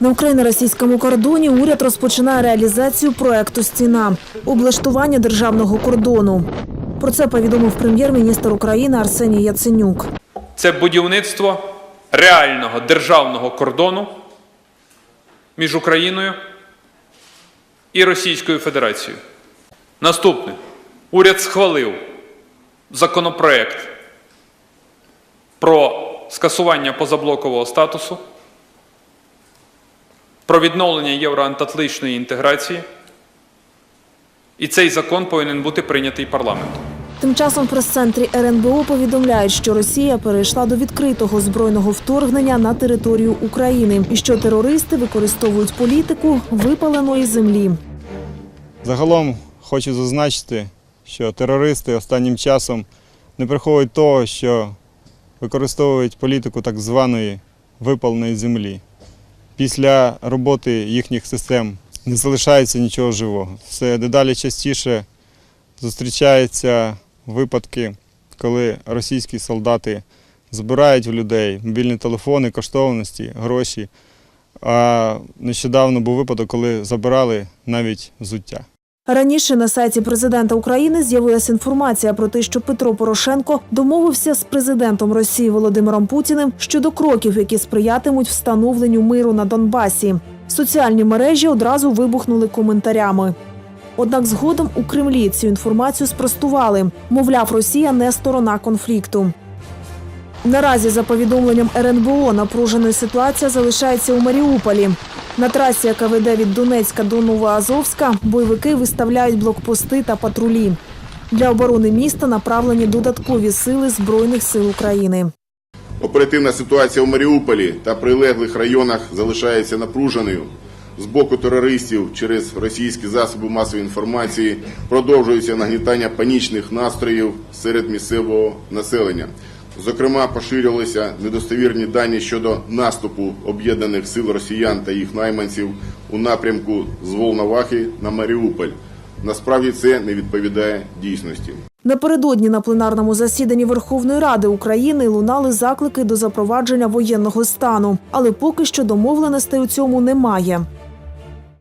На україно-російському кордоні уряд розпочинає реалізацію проекту Стіна облаштування державного кордону. Про це повідомив прем'єр-міністр України Арсеній Яценюк. Це будівництво реального державного кордону між Україною і Російською Федерацією. Наступне. Уряд схвалив законопроект про скасування позаблокового статусу, про відновлення євроатлантичної інтеграції. І цей закон повинен бути прийнятий парламентом. Тим часом в прес-центрі РНБО повідомляють, що Росія перейшла до відкритого збройного вторгнення на територію України і що терористи використовують політику випаленої землі. Загалом хочу зазначити, що терористи останнім часом не приховують того, що використовують політику так званої випаленої землі. Після роботи їхніх систем не залишається нічого живого. Все дедалі частіше зустрічаються випадки, коли російські солдати збирають в людей мобільні телефони, коштовності, гроші. А нещодавно був випадок, коли забирали навіть взуття. Раніше на сайті президента України з'явилася інформація про те, що Петро Порошенко домовився з президентом Росії Володимиром Путіним щодо кроків, які сприятимуть встановленню миру на Донбасі. Соціальні мережі одразу вибухнули коментарями. Однак згодом у Кремлі цю інформацію спростували. Мовляв, Росія не сторона конфлікту. Наразі, за повідомленням РНБО, напруженою ситуація залишається у Маріуполі. На трасі, яка веде від Донецька до Новоазовська, бойовики виставляють блокпости та патрулі. Для оборони міста направлені додаткові сили Збройних сил України. Оперативна ситуація у Маріуполі та прилеглих районах залишається напруженою. З боку терористів через російські засоби масової інформації продовжується нагнітання панічних настроїв серед місцевого населення. Зокрема, поширювалися недостовірні дані щодо наступу об'єднаних сил росіян та їх найманців у напрямку з Волновахи на Маріуполь. Насправді це не відповідає дійсності. Напередодні на пленарному засіданні Верховної Ради України лунали заклики до запровадження воєнного стану, але поки що домовленостей у цьому немає.